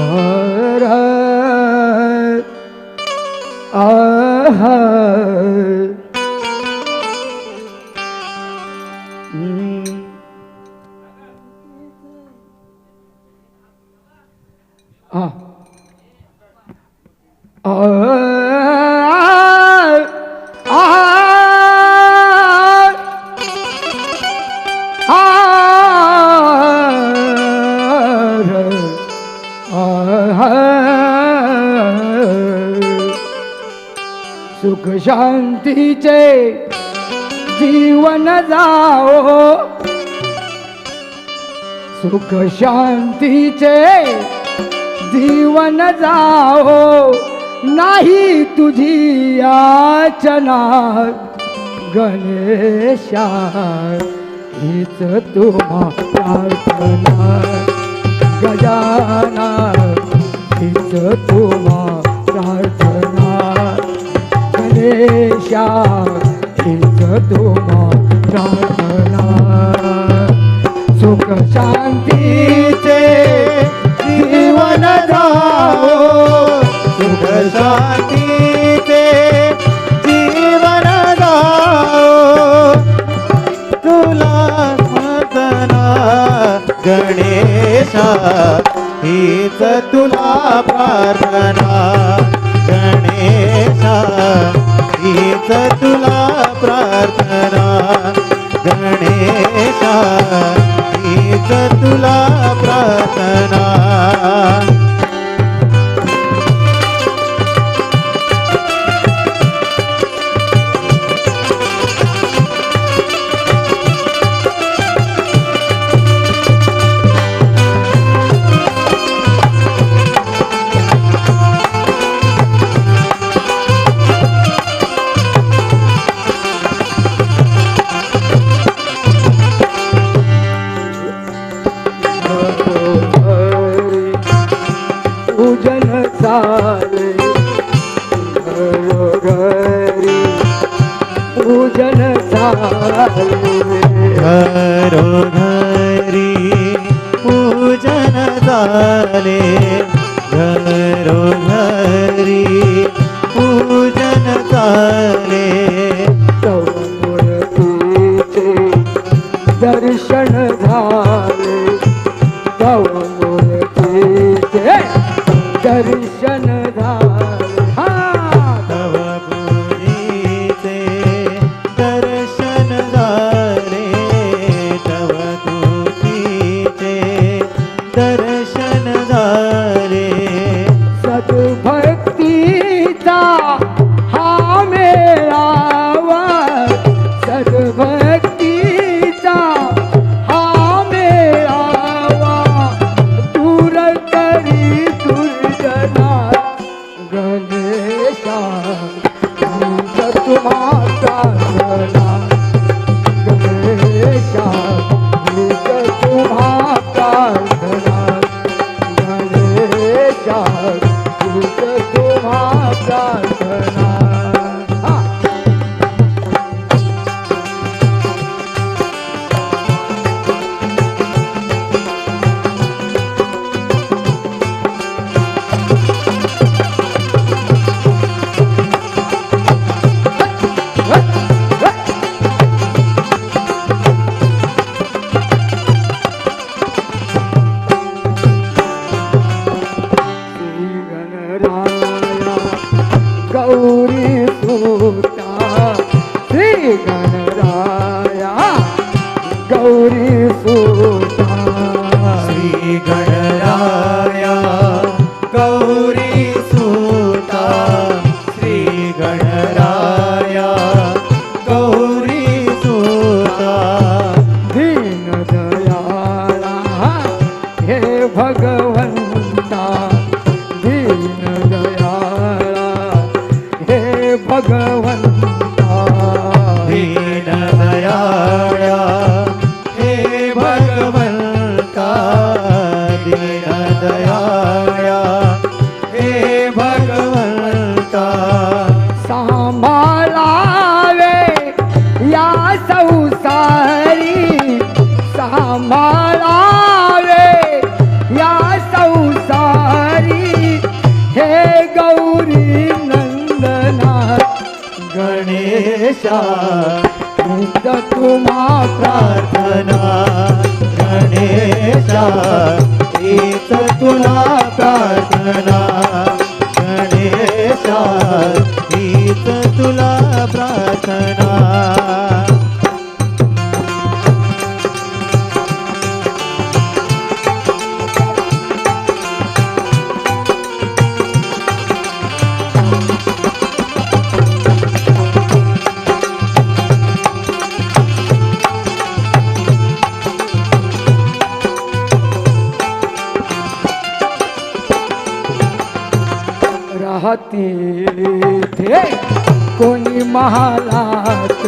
Ah. Ah. ah सुख शांतीचे जीवन जाओ सुख शांतीचे जीवन जाओ नाही तुझी याचना गणेशा हीच तुम्हाला शांतीचे जीवन जाओ सुख शांतीचे जीवन जाओ तुला मदना गणेशा हीच तुला प्रार्थना. गणेशा हीच तुला प्रार्थना. తుల ઘરો ઘરી પૂજન તારે ઘરો ઘરી પૂજન તારે દર્શન ધા मुक्त तुम्हा प्रार्थना गणेशा तीच तुला प्रार्थना गणेशा तीच तुला प्रार्थना. महालात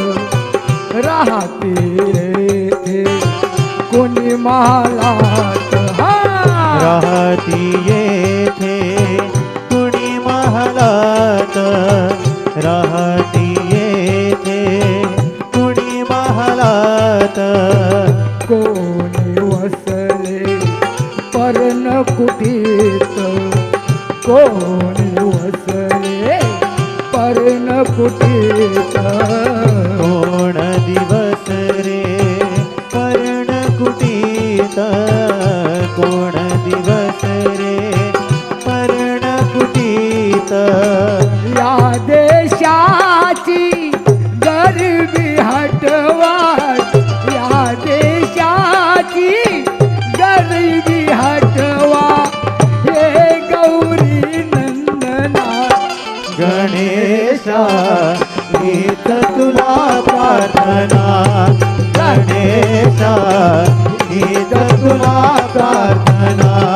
राहते येथे कोणी महालात राहती येथे कुणी महालात राह कुटीत कोण दिवस रे? पर्ण कुटीत कोण दिवस रे? पर्ण कुटीत या देशाची गरिबी हटवाट या देशाची गरिबी हटवा. हे गौरी गणेशा गीत तुला प्रार्थना. गणेशा गीत तुला प्रार्थना.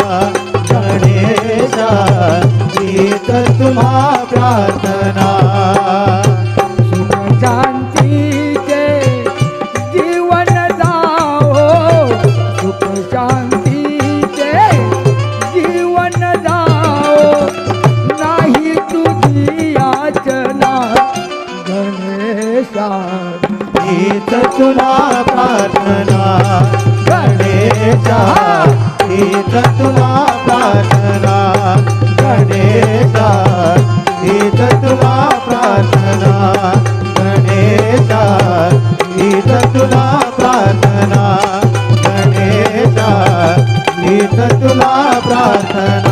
हीच तुला प्रार्थना. गणेशा हीच तुला प्रार्थना. गणेशा हीच तुला प्रार्थना. गणेशा हीच तुला प्रार्थना. गणेशा हीच तुला प्रार्थना.